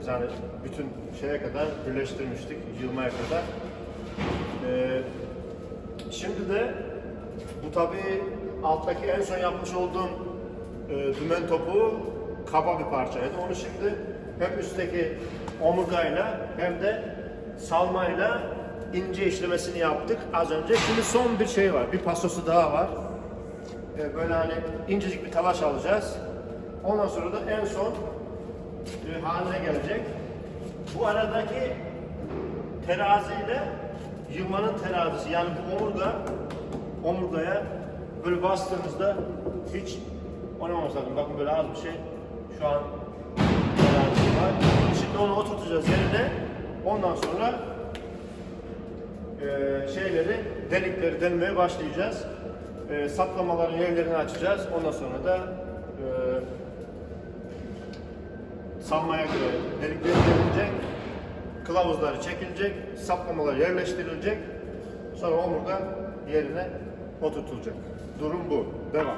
izlediniz. Yani bütün şeye kadar birleştirmiştik, yılmaya kadar. Ee, şimdi de bu tabii alttaki en son yapmış olduğum e, dümen topu kaba bir parçaydı. Onu şimdi hem üstteki omurgayla hem de salmayla ince işlemesini yaptık az önce. Şimdi son bir şey var, bir pasosu daha var. Ee, böyle hani incecik bir talaş alacağız. Ondan sonra da en son haline gelecek. Bu aradaki teraziyle yılmanın terazisi yani bu omurga omurgaya böyle bastığımızda hiç oynamaması lazım. Bakın böyle az bir şey şu an terazi var. Şimdi onu oturtacağız yerine. Ondan sonra e, şeyleri, delikleri delmeye başlayacağız. E, saplamaların yerlerini açacağız. Ondan sonra da e, sanmaya göre delikleri delilecek, kılavuzları çekilecek, saplamalar yerleştirilecek. Sonra omurga yerine oturtulacak. Durum bu. Devam.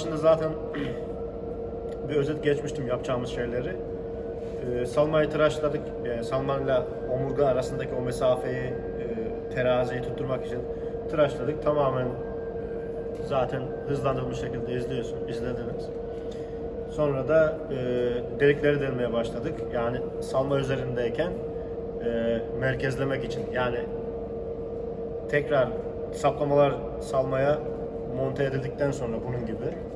Başında zaten bir özet geçmiştim yapacağımız şeyleri. e, salmayı tıraşladık. Yani salmayla omurga arasındaki o mesafeyi, e, teraziyi tutturmak için tıraşladık. Tamamen e, zaten hızlandırılmış şekilde izliyorsun, izlediniz. Sonra da e, delikleri delmeye başladık. Yani salma üzerindeyken e, merkezlemek için. Yani tekrar saplamalar salmaya monte edildikten sonra bunun gibi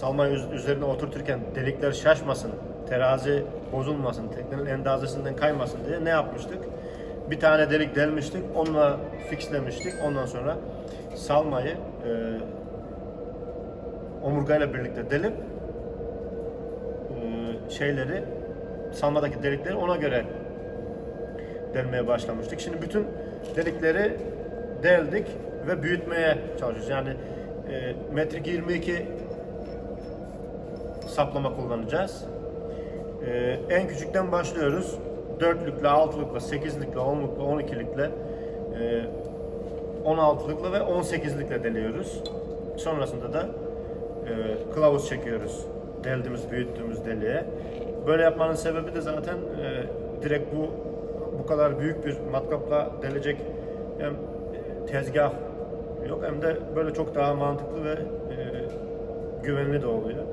salma üz- üzerine oturturken delikler şaşmasın, terazi bozulmasın, teknenin endazesinden kaymasın diye ne yapmıştık? Bir tane delik delmiştik, onunla fixlemiştik. Ondan sonra salmayı e, omurgayla birlikte delip e, şeyleri salmadaki delikleri ona göre delmeye başlamıştık. Şimdi bütün delikleri deldik ve büyütmeye çalışıyoruz. Yani e, metrik 22 saplama kullanacağız. E, en küçükten başlıyoruz. Dörtlükle, altılıkla, sekizlikle, onlukla, on ikilikle, e, 16'lıkla ve 18'likle deliyoruz. Sonrasında da e, kılavuz çekiyoruz. Deldiğimiz, büyüttüğümüz deliğe. Böyle yapmanın sebebi de zaten e, direkt bu bu kadar büyük bir matkapla delecek hem tezgah yok hem de böyle çok daha mantıklı ve e, güvenli de oluyor.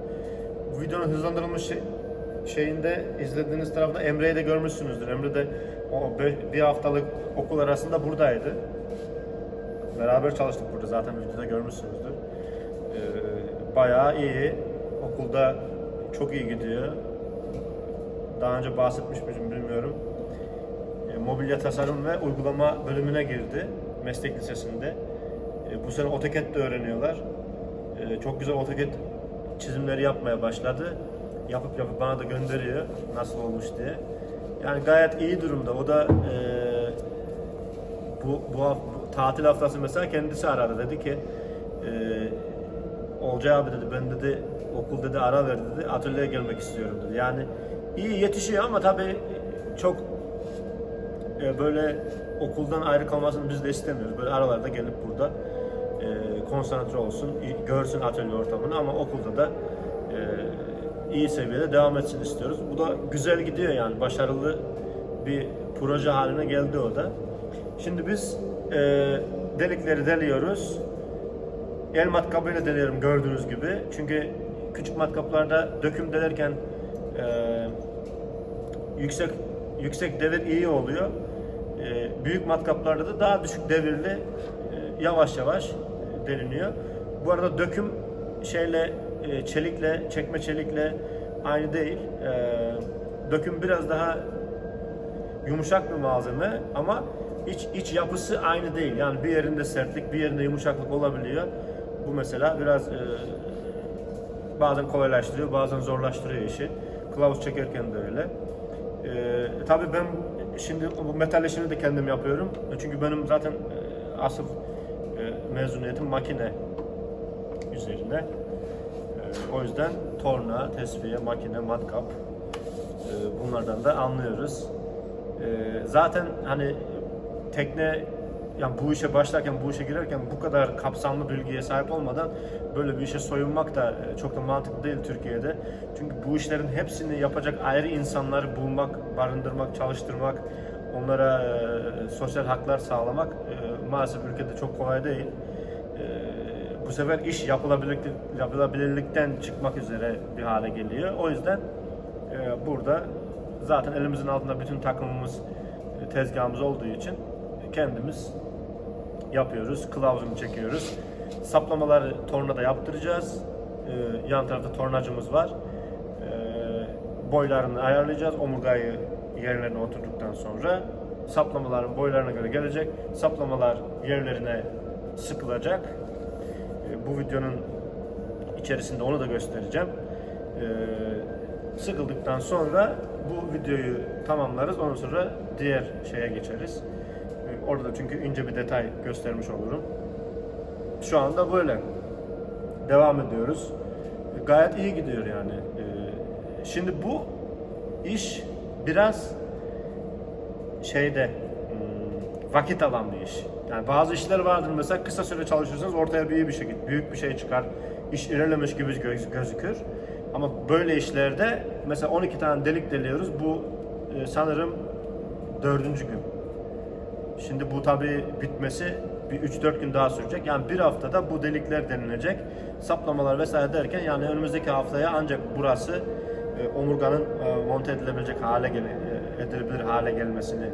Bu videonun hızlandırılmış şey- şeyinde izlediğiniz tarafta Emre'yi de görmüşsünüzdür. Emre de o bir haftalık okul arasında buradaydı. Beraber çalıştık burada zaten videoda görmüşsünüzdür. Ee, bayağı iyi. Okulda çok iyi gidiyor. Daha önce bahsetmiş miydim bilmiyorum. E, mobilya tasarım ve uygulama bölümüne girdi meslek lisesinde. E, bu sene AutoCAD de öğreniyorlar. E, çok güzel AutoCAD çizimleri yapmaya başladı. Yapıp yapıp bana da gönderiyor nasıl olmuş diye. Yani gayet iyi durumda. O da e, bu, bu, bu tatil haftası mesela kendisi aradı dedi ki e, Olcay abi dedi ben dedi okul dedi ara ver dedi atölyeye gelmek istiyorum dedi. Yani iyi yetişiyor ama tabii çok e, böyle okuldan ayrı kalmasını biz de istemiyoruz. Böyle aralarda gelip burada konsantre olsun, görsün atölye ortamını ama okulda da e, iyi seviyede devam etsin istiyoruz. Bu da güzel gidiyor yani başarılı bir proje haline geldi o da. Şimdi biz e, delikleri deliyoruz. El matkabıyla deliyorum gördüğünüz gibi. Çünkü küçük matkaplarda döküm delerken e, yüksek yüksek devir iyi oluyor. E, büyük matkaplarda da daha düşük devirli e, yavaş yavaş deliniyor. Bu arada döküm şeyle e, çelikle çekme çelikle aynı değil. E, döküm biraz daha yumuşak bir malzeme ama iç iç yapısı aynı değil. Yani bir yerinde sertlik, bir yerinde yumuşaklık olabiliyor. Bu mesela biraz e, bazen kolaylaştırıyor, bazen zorlaştırıyor işi. Kılavuz çekerken de öyle. E, tabii ben şimdi bu metal işini de kendim yapıyorum. Çünkü benim zaten asıl mezuniyetim makine üzerine. E, o yüzden torna, tesviye, makine, matkap e, bunlardan da anlıyoruz. E, zaten hani tekne yani bu işe başlarken, bu işe girerken bu kadar kapsamlı bilgiye sahip olmadan böyle bir işe soyunmak da e, çok da mantıklı değil Türkiye'de. Çünkü bu işlerin hepsini yapacak ayrı insanları bulmak, barındırmak, çalıştırmak, onlara e, sosyal haklar sağlamak e, maalesef ülkede çok kolay değil. E, bu sefer iş yapılabilirlik, yapılabilirlikten çıkmak üzere bir hale geliyor. O yüzden e, burada zaten elimizin altında bütün takımımız, e, tezgahımız olduğu için kendimiz yapıyoruz. Kılavuzunu çekiyoruz. Saplamaları tornada yaptıracağız. E, yan tarafta tornacımız var. E, boylarını ayarlayacağız. Omurgayı yerlerine oturduktan sonra saplamaların boylarına göre gelecek. Saplamalar yerlerine sıkılacak. E, bu videonun içerisinde onu da göstereceğim. E, sıkıldıktan sonra bu videoyu tamamlarız. Ondan sonra diğer şeye geçeriz. E, Orada da çünkü ince bir detay göstermiş olurum. Şu anda böyle. Devam ediyoruz. Gayet iyi gidiyor yani. Şimdi bu iş biraz şeyde hmm, vakit alan bir iş. Yani bazı işler vardır mesela kısa süre çalışırsanız ortaya iyi bir şey, büyük bir şey çıkar. İş ilerlemiş gibi göz- gözükür. Ama böyle işlerde mesela 12 tane delik deliyoruz. Bu e, sanırım dördüncü gün. Şimdi bu tabi bitmesi bir 3-4 gün daha sürecek. Yani bir haftada bu delikler denilecek. Saplamalar vesaire derken yani önümüzdeki haftaya ancak burası e, omurganın e, monte edilebilecek hale gele, e, edilebilir hale gelmesini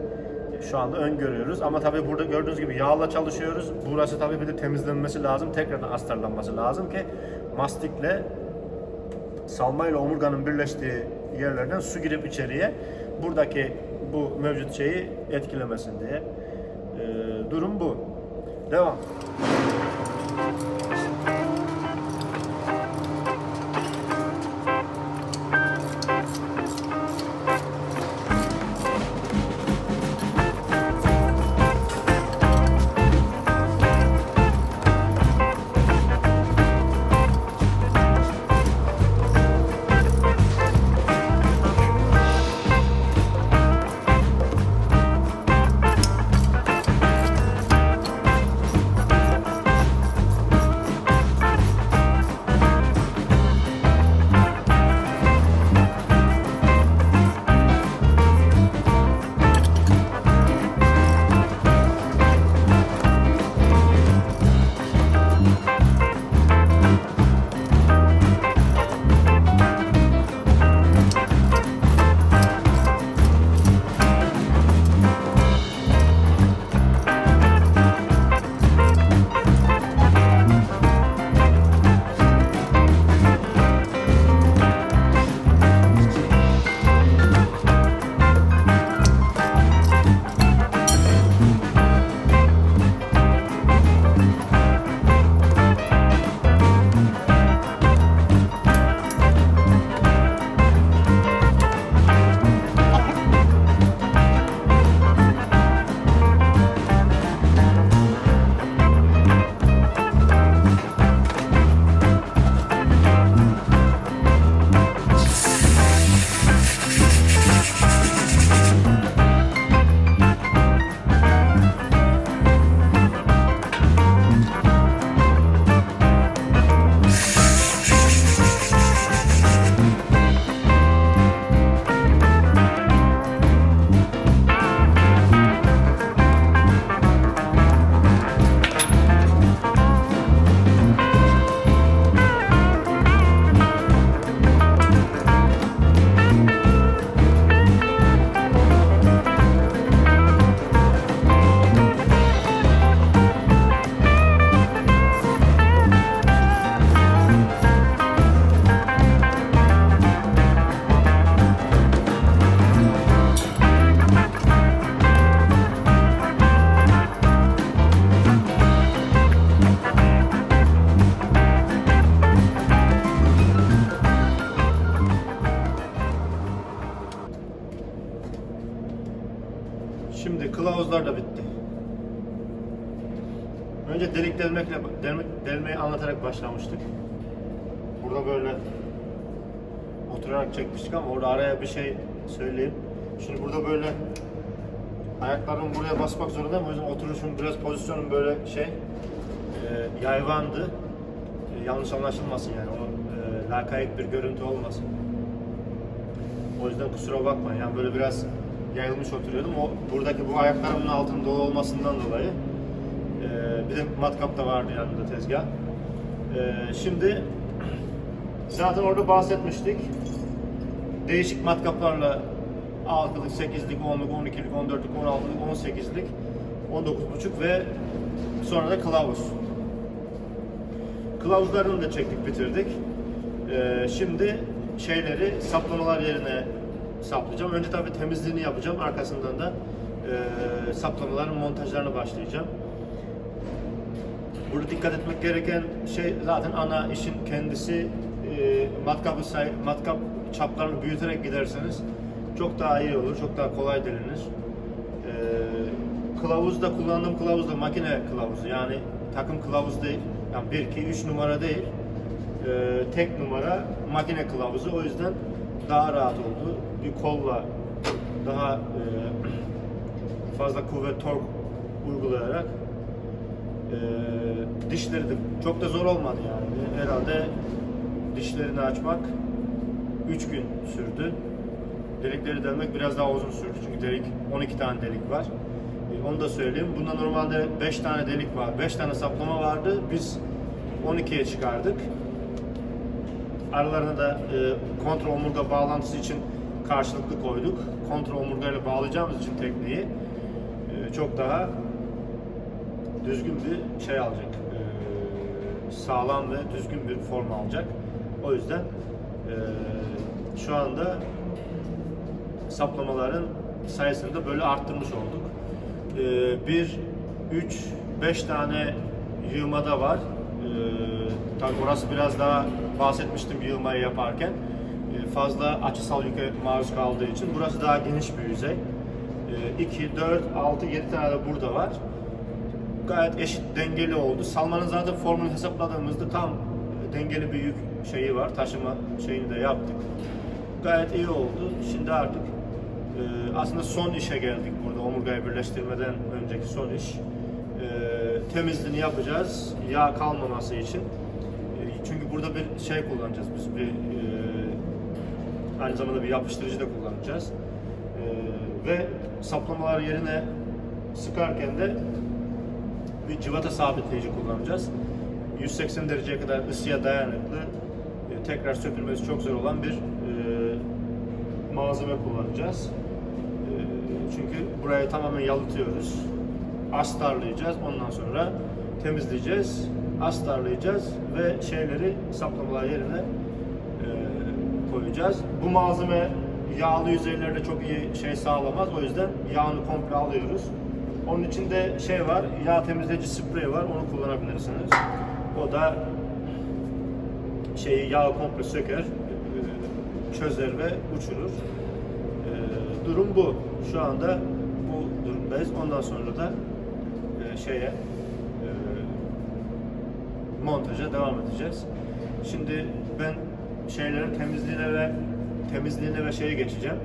şu anda öngörüyoruz. Ama tabi burada gördüğünüz gibi yağla çalışıyoruz. Burası tabi bir de temizlenmesi lazım. Tekrardan astarlanması lazım ki mastikle salma ile omurganın birleştiği yerlerden su girip içeriye buradaki bu mevcut şeyi etkilemesin diye. Ee, durum bu. Devam. Başlamıştık. Burada böyle oturarak çekmiştik ama orada araya bir şey söyleyeyim. Şimdi burada böyle ayaklarımı buraya basmak zorundayım. O yüzden oturuşum biraz pozisyonum böyle şey e, yayvandı. E, yanlış anlaşılmasın yani. O e, lakayt bir görüntü olmasın. O yüzden kusura bakmayın. Yani böyle biraz yayılmış oturuyordum. O buradaki bu ayaklarımın altının dolu olmasından dolayı. Ee, bir de matkap da vardı yanında tezgah. Ee, şimdi zaten orada bahsetmiştik. Değişik matkaplarla 6'lık, 8'lik, 10'luk, 12'lik, 14'lük, 16'lık, 18'lik, 19.5 ve sonra da kılavuz. Kılavuzlarını da çektik, bitirdik. Ee, şimdi şeyleri saplamalar yerine saplayacağım. Önce tabii temizliğini yapacağım. Arkasından da e, saplamaların montajlarına başlayacağım. Burada dikkat etmek gereken şey zaten ana işin kendisi e, matkapı say, matkap çaplarını büyüterek giderseniz çok daha iyi olur, çok daha kolay delinir. E, kılavuz da kullandığım kılavuz da makine kılavuzu yani takım kılavuz değil. Yani 1 2 3 numara değil. E, tek numara makine kılavuzu. O yüzden daha rahat oldu. Bir kolla daha e, fazla kuvvet tork uygulayarak e, dişleri çok da zor olmadı yani. Herhalde dişlerini açmak 3 gün sürdü. Delikleri delmek biraz daha uzun sürdü çünkü delik 12 tane delik var. E, Onu da söyleyeyim. Bunda normalde 5 tane delik var. 5 tane saplama vardı. Biz 12'ye çıkardık. Aralarına da e, kontrol omurga bağlantısı için karşılıklı koyduk. Kontrol omurgayla bağlayacağımız için tekneyi e, çok daha düzgün bir şey alacak. E, sağlam ve düzgün bir form alacak. O yüzden e, şu anda saplamaların sayısını da böyle arttırmış olduk. E, bir, üç, beş tane yığmada var. E, tabii orası biraz daha bahsetmiştim yığmayı yaparken. E, fazla açısal yüke maruz kaldığı için burası daha geniş bir yüzey. 2, 4, 6, 7 tane de burada var gayet eşit dengeli oldu. Salmanın zaten formunu hesapladığımızda tam dengeli bir yük şeyi var. Taşıma şeyini de yaptık. Gayet iyi oldu. Şimdi artık e, aslında son işe geldik burada omurgayı birleştirmeden önceki son iş. E, temizliğini yapacağız. Yağ kalmaması için. E, çünkü burada bir şey kullanacağız biz. Bir e, aynı zamanda bir yapıştırıcı da kullanacağız. E, ve saplamalar yerine sıkarken de bir cıvata sabitleyici kullanacağız. 180 dereceye kadar ısıya dayanıklı, e, tekrar sökülmesi çok zor olan bir e, malzeme kullanacağız. E, çünkü burayı tamamen yalıtıyoruz. Astarlayacağız, ondan sonra temizleyeceğiz, astarlayacağız ve şeyleri saplamalar yerine koyacağız. Bu malzeme yağlı yüzeylerde çok iyi şey sağlamaz. O yüzden yağını komple alıyoruz. Onun içinde şey var, yağ temizleyici sprey var. Onu kullanabilirsiniz. O da şeyi yağı komple söker, e, çözer ve uçurur. E, Durum bu. Şu anda bu durumdayız. Ondan sonra da e, şeye montaja devam edeceğiz. Şimdi ben şeylerin temizliğine ve temizliğine ve şeye geçeceğim.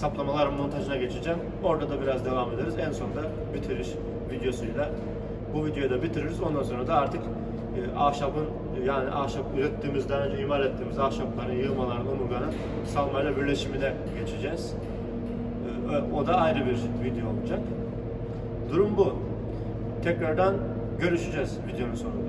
Saplamaların montajına geçeceğim. Orada da biraz devam ederiz. En sonunda bitiriş videosuyla bu videoyu da bitiririz. Ondan sonra da artık e, ahşabın yani ahşap ürettiğimiz daha önce imal ettiğimiz ahşapların, yığmaların, omurganın salmayla birleşimine geçeceğiz. E, o da ayrı bir video olacak. Durum bu. Tekrardan görüşeceğiz videonun sonunda.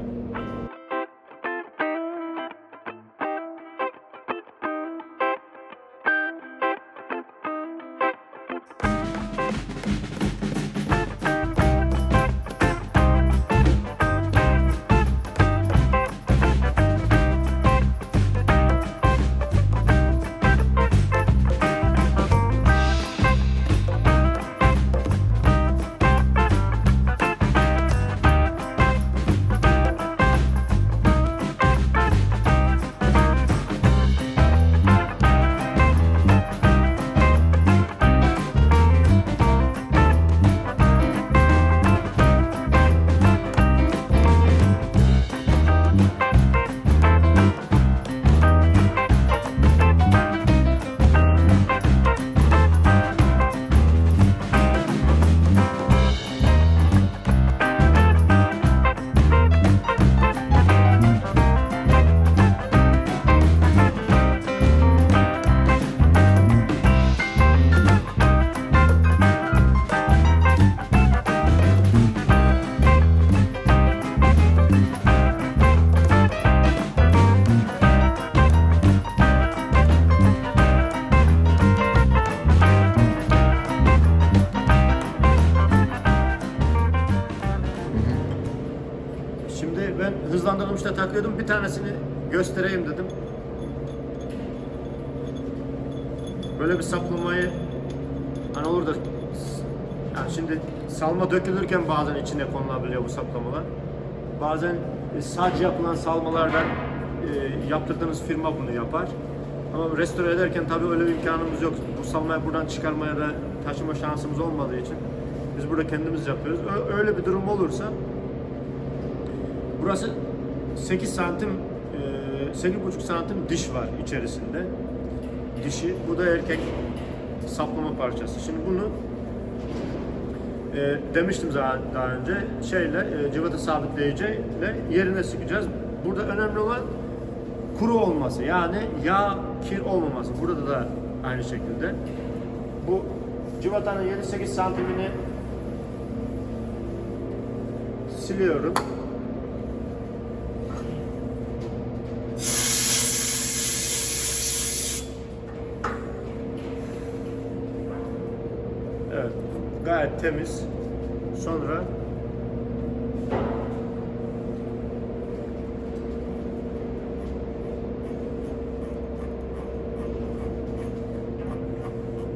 Tanesini göstereyim dedim. Böyle bir saplamayı hani olur da yani şimdi salma dökülürken bazen içine konulabiliyor bu saplamalar. Bazen e, sadece yapılan salmalardan e, yaptırdığınız firma bunu yapar. Ama restore ederken tabii öyle bir imkanımız yok. Bu salmayı buradan çıkarmaya da taşıma şansımız olmadığı için biz burada kendimiz yapıyoruz. Öyle bir durum olursa Burası 8 santim, e, 8,5 santim diş var içerisinde. Dişi, bu da erkek saplama parçası. Şimdi bunu e, demiştim zaten daha önce şeyle e, cıvata sabitleyiciyle yerine sıkacağız. Burada önemli olan kuru olması yani yağ kir olmaması. Burada da aynı şekilde. Bu civatanın 7-8 santimini siliyorum. Gayet temiz. Sonra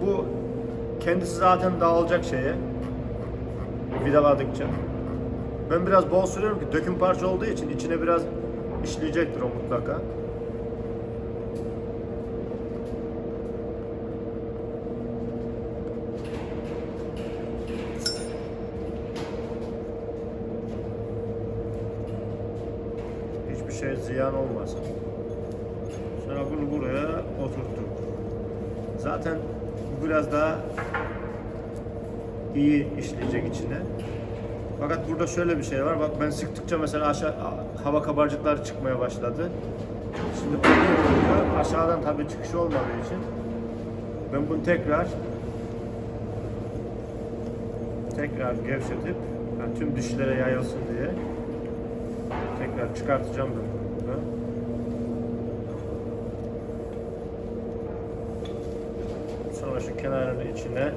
bu kendisi zaten dağılacak şeye vidaladıkça. Ben biraz bol sürüyorum ki döküm parça olduğu için içine biraz işleyecektir o mutlaka. Şey ziyan olmasın. Sonra bunu buraya oturttuk. Zaten biraz daha iyi işleyecek içine. Fakat burada şöyle bir şey var. Bak ben sıktıkça mesela aşağı hava kabarcıkları çıkmaya başladı. Şimdi oluyor. Aşağıdan tabii çıkış olmadığı için ben bunu tekrar tekrar gevşetip yani tüm dişlere yayılsın diye tekrar çıkartacağım ben. Sonra şu kenarın içine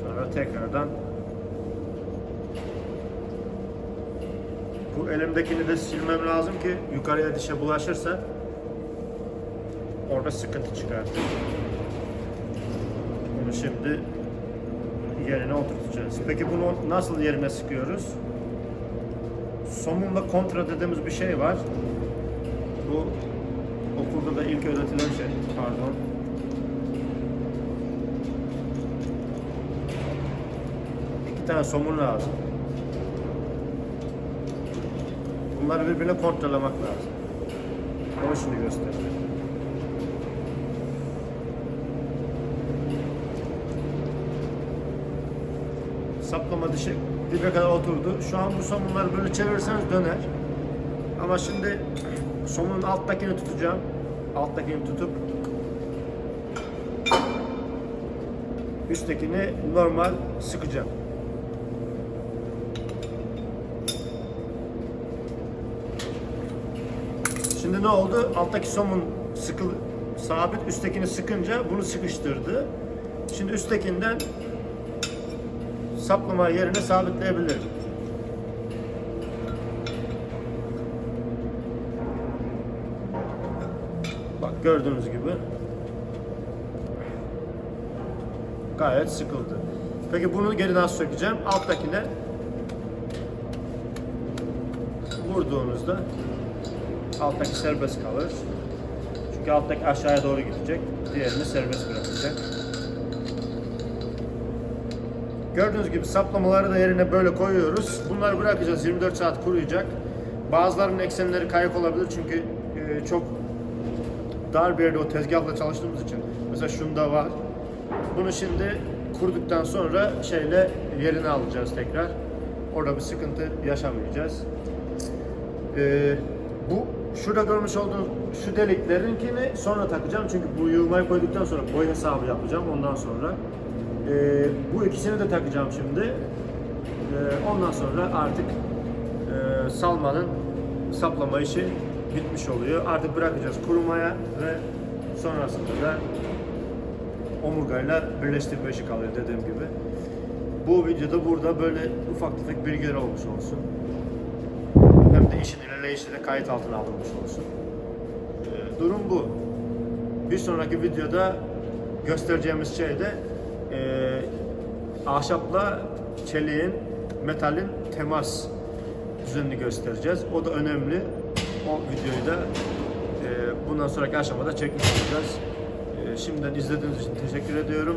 sonra tekrardan bu elimdekini de silmem lazım ki yukarıya dişe bulaşırsa orada sıkıntı çıkartır. Bunu şimdi yerine oturtacağız. Peki bunu nasıl yerine sıkıyoruz? Somunla kontra dediğimiz bir şey var. Bu okulda da ilk öğretilen şey. Pardon. İki tane somun lazım. Bunları birbirine kontralamak lazım. Onu şimdi göstereceğim. Saplama dişi dibe kadar oturdu. Şu an bu somunları böyle çevirirseniz döner. Ama şimdi somunun alttakini tutacağım. Alttakini tutup üsttekini normal sıkacağım. Şimdi ne oldu? Alttaki somun sıkı sabit, üsttekini sıkınca bunu sıkıştırdı. Şimdi üsttekinden saplama yerine sabitleyebilirim. Bak gördüğünüz gibi gayet sıkıldı. Peki bunu geri nasıl sökeceğim? Alttakine vurduğunuzda alttaki serbest kalır. Çünkü alttaki aşağıya doğru gidecek. Diğerini serbest bırakacak. Gördüğünüz gibi saplamaları da yerine böyle koyuyoruz. Bunları bırakacağız 24 saat kuruyacak. Bazılarının eksenleri kayık olabilir çünkü e, çok dar bir yerde o tezgahla çalıştığımız için. Mesela şunda var. Bunu şimdi kurduktan sonra şeyle yerine alacağız tekrar. Orada bir sıkıntı yaşamayacağız. E, bu şurada görmüş olduğunuz şu deliklerinkini sonra takacağım çünkü bu yığmayı koyduktan sonra boy hesabı yapacağım ondan sonra. Ee, bu ikisini de takacağım şimdi. Ee, ondan sonra artık e, salmanın saplama işi bitmiş oluyor. Artık bırakacağız kurumaya ve sonrasında da omurgayla birleştirme işi kalıyor dediğim gibi. Bu videoda burada böyle ufak tefek bilgiler olmuş olsun. Hem de işin ilerleyişi de kayıt altına alınmış olsun. Ee, durum bu. Bir sonraki videoda göstereceğimiz şey de e, ahşapla çeliğin, metalin temas düzenini göstereceğiz. O da önemli. O videoyu da e, bundan sonraki aşamada çekmiş olacağız. E, şimdiden izlediğiniz için teşekkür ediyorum.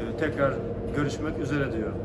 E, tekrar görüşmek üzere diyorum.